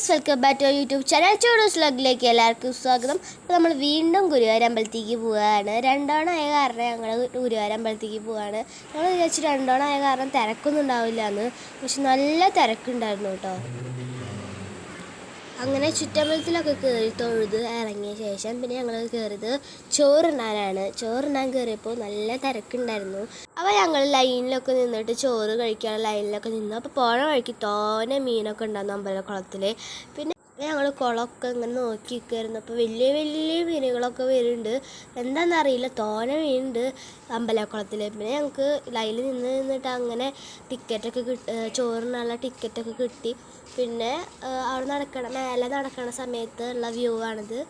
Friends welcome back to YouTube channel. ചോറൂസ് വ്ലോഗിലേക്ക് എല്ലാവർക്കും സ്വാഗതം. അപ്പോൾ നമ്മൾ വീണ്ടും ഗുരുവായൂർ അമ്പലത്തേക്ക് പോവുകയാണ്. രണ്ടോണം ആയ കാരണം ഞങ്ങൾ ഗുരുവായൂർ അമ്പലത്തേക്ക് പോവുകയാണ്. ഞങ്ങൾ വിചാരിച്ചു രണ്ടോണം ആയ കാരണം തിരക്കൊന്നും ഉണ്ടാവില്ല എന്ന് പക്ഷെ നല്ല തിരക്കുണ്ടായിരുന്നു കേട്ടോ. അങ്ങനെ ചുറ്റമ്പലത്തിലൊക്കെ കയറി തൊഴുത് ഇറങ്ങിയ ശേഷം പിന്നെ ഞങ്ങൾ കയറിയത് ചോറുണ്ണാനാണ്. ചോറുണ്ണാൻ കയറിയപ്പോൾ നല്ല തിരക്കുണ്ടായിരുന്നു. അപ്പോൾ ഞങ്ങൾ ലൈനിലൊക്കെ നിന്നിട്ട് ചോറ് കഴിക്കാൻ ലൈനിലൊക്കെ നിന്നു. അപ്പോൾ പോണ വഴിക്ക് തോനെ മീനൊക്കെ ഉണ്ടായിരുന്നു അമ്പലക്കുളത്തിൽ പിന്നെ ഞങ്ങൾ കുളമൊക്കെ ഇങ്ങനെ നോക്കി നിൽക്കുമായിരുന്നു അപ്പോൾ വലിയ വലിയ മീനുകളൊക്കെ വരുന്നുണ്ട്. എന്താണെന്നറിയില്ല തോന മീനുണ്ട് അമ്പലക്കുളത്തിൽ പിന്നെ ഞങ്ങൾക്ക് ലൈനിൽ നിന്ന് നിന്നിട്ട് അങ്ങനെ ടിക്കറ്റൊക്കെ കിട്ടി ചോറിനുള്ള ടിക്കറ്റൊക്കെ കിട്ടി. പിന്നെ അവിടെ നടക്കണ മേലെ നടക്കണ സമയത്ത് ഉള്ള വ്യൂ ആണിത്.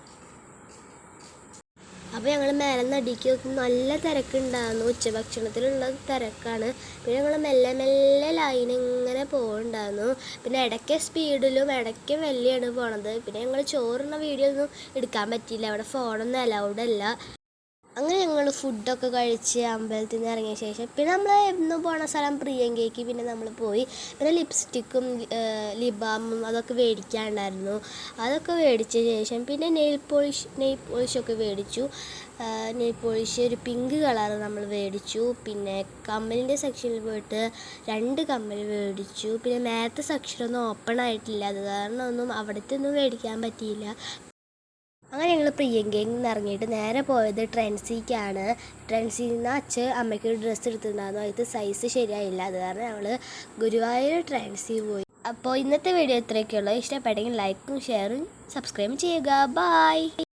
അപ്പോൾ ഞങ്ങൾ മേലെ നടിക്ക് നല്ല തിരക്കുണ്ടായിരുന്നു. ഉച്ചഭക്ഷണത്തിലുള്ള തിരക്കാണ്. പിന്നെ ഞങ്ങൾ മെല്ലെ മെല്ലെ ലൈൻ ഇങ്ങനെ പോകുന്നുണ്ടായിരുന്നു പിന്നെ ഇടയ്ക്ക് സ്പീഡിലും ഇടയ്ക്ക് മെല്ലെയാണ് പോണത്. പിന്നെ ഞങ്ങൾ ചോറുന്ന വീഡിയോ ഒന്നും എടുക്കാൻ പറ്റിയില്ല. അവിടെ ഫോണൊന്നും അലൗഡ് അല്ല. അങ്ങനെ ഞങ്ങൾ ഫുഡൊക്കെ കഴിച്ച് അമ്പലത്തിൽ നിന്ന് ഇറങ്ങിയ ശേഷം പിന്നെ നമ്മൾ എന്ന് പോണ സ്ഥലം പ്രിയങ്കയ്ക്ക് പിന്നെ നമ്മൾ പോയി. പിന്നെ ലിപ്സ്റ്റിക്കും ലിബാമും അതൊക്കെ മേടിക്കാനുണ്ടായിരുന്നു അതൊക്കെ മേടിച്ച ശേഷം പിന്നെ നെയിൽ പോളിഷ് നെയിൽ പോളിഷൊക്കെ മേടിച്ചു. നെയിൽ പോളിഷ് ഒരു പിങ്ക് കളർ നമ്മൾ മേടിച്ചു. പിന്നെ കമ്മലിന്റെ സെക്ഷനിൽ പോയിട്ട് രണ്ട് കമ്മൽ മേടിച്ചു. പിന്നെ നേരത്തെ സെക്ഷനൊന്നും ഓപ്പൺ ആയിട്ടില്ല. അത് കാരണം ഒന്നും അവിടുത്തെ ഒന്നും മേടിക്കാൻ പറ്റിയില്ല. അങ്ങനെ ഞങ്ങൾ പ്രിയങ്കയിൽ നിന്ന് ഇറങ്ങിയിട്ട് നേരെ പോയത് ട്രെൻസിക്കാണ്. ട്രെൻസിൽ നിന്ന് അച്ഛൻ അമ്മയ്ക്ക് ഡ്രസ്സ് എടുത്തിട്ടുണ്ടായിരുന്നു. അതിൽ സൈസ് ശരിയായില്ല. അത് കാരണം ഞങ്ങൾ ഗുരുവായൂർ ട്രെൻസി പോയി. അപ്പോൾ ഇന്നത്തെ വീഡിയോ ഇത്രയൊക്കെയുള്ളൂ. ഇഷ്ടപ്പെട്ടെങ്കിൽ ലൈക്കും ഷെയറും സബ്സ്ക്രൈബും ചെയ്യുക. ബായ്